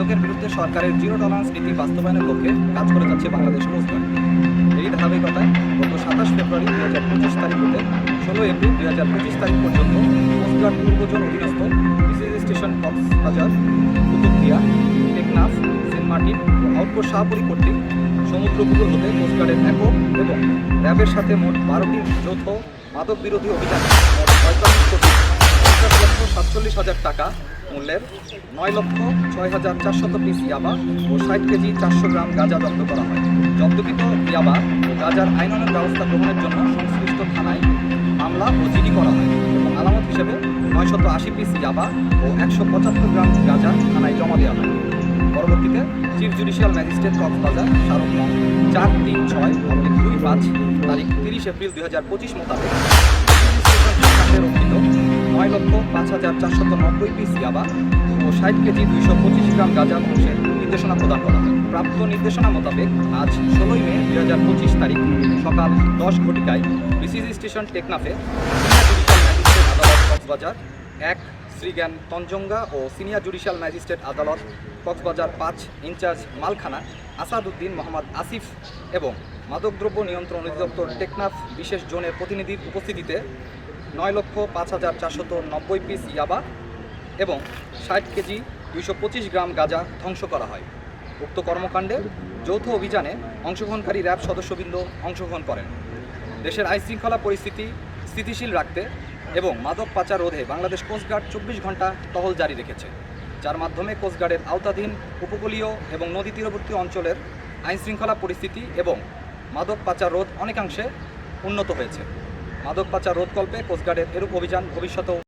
মাদকের বিরুদ্ধে সরকারের জিরো টলারেন্স নীতি বাস্তবায়নের লক্ষ্যে কাজ করে যাচ্ছে বাংলাদেশ কোস্টগার্ড এই ধারাবাহিকতায় গত সাতাশ ফেব্রুয়ারি দুই হাজার পঁচিশ তারিখ হতে ষোলো এপ্রিল দুই হাজার পঁচিশ তারিখ পর্যন্ত কোস্টগার্ড পূর্বজন অধীনস্থ বিসিএস স্টেশন কক্সবাজার, কুতুবদিয়া, টেকনাফ, সেন্ট মার্টিন ও আউটপোস্ট শাহপুরী কর্তৃক সমুদ্র হতে কোস্টগার্ডের একক এবং র্যাবের সাথে মোট বারোটি যৌথ মাদক বিরোধী অভিযানে হাজার টাকা মূল্যের নয় লক্ষ ছয় হাজার চারশত পিস ইয়াবা ও ষাট কেজি চারশো গ্রাম গাঁজা জব্দ করা হয়। জব্দকৃত ইয়াবা ও গাঁজার আইনানুগ ব্যবস্থা গ্রহণের জন্য সংশ্লিষ্ট থানায় মামলা ও জিডি করা হয়। এবং আলামত হিসেবে নয়শত আশি পিস ইয়াবা ও একশো পঁচাত্তর গ্রাম গাঁজা থানায় জমা দেওয়া হয়। পরবর্তীতে চিফ জুডিশিয়াল ম্যাজিস্ট্রেট কক্সবাজার স্মারক নং চার তিন ছয় দুই পাঁচ তারিখ তিরিশ এপ্রিল দুই হাজার পঁচিশ মোতাবেক। হাজার চারশত নব্বই পিস ইয়াবা ও ষাট কেজি দুইশো পঁচিশ গ্রাম গাঁজা ধ্বংসের নির্দেশনা প্রদান করা হয়। প্রাপ্ত নির্দেশনা মোতাবেক আজ ষোলোই মে দুই হাজার পঁচিশ তারিখ সকাল দশ ঘটিকায় বিসিসি স্টেশন টেকনাফে আদালত, কক্সবাজার এক, শ্রীজ্ঞান তঞ্জঙ্গা ও সিনিয়র জুডিশিয়াল ম্যাজিস্ট্রেট আদালত, কক্সবাজার পাঁচ, ইনচার্জ মালখানা আসাদউদ্দিন মোহাম্মদ আসিফ এবং মাদকদ্রব্য নিয়ন্ত্রণ অধিদপ্তর টেকনাফ বিশেষ জোনের প্রতিনিধির উপস্থিতিতে নয় লক্ষ পাঁচ হাজার চারশত নব্বই পিস ইয়াবা এবং ষাট কেজি দুইশো পঁচিশ গ্রাম গাঁজা ধ্বংস করা হয়। উক্ত কর্মকাণ্ডে যৌথ অভিযানে অংশগ্রহণকারী র্যাব সদস্যবৃন্দ অংশগ্রহণ করেন। দেশের আইনশৃঙ্খলা পরিস্থিতি স্থিতিশীল রাখতে এবং মাদক পাচার রোধে বাংলাদেশ কোস্টগার্ড চব্বিশ ঘণ্টা টহল জারি রেখেছে, যার মাধ্যমে কোস্টগার্ডের আওতাধীন উপকূলীয় এবং নদী তীরবর্তী অঞ্চলের আইনশৃঙ্খলা পরিস্থিতি এবং মাদক পাচার রোধ অনেকাংশে উন্নত হয়েছে। মাদক পাচার রোধকল্পে কোস্টগার্ডের এরূপ অভিযান ভবিষ্যতেও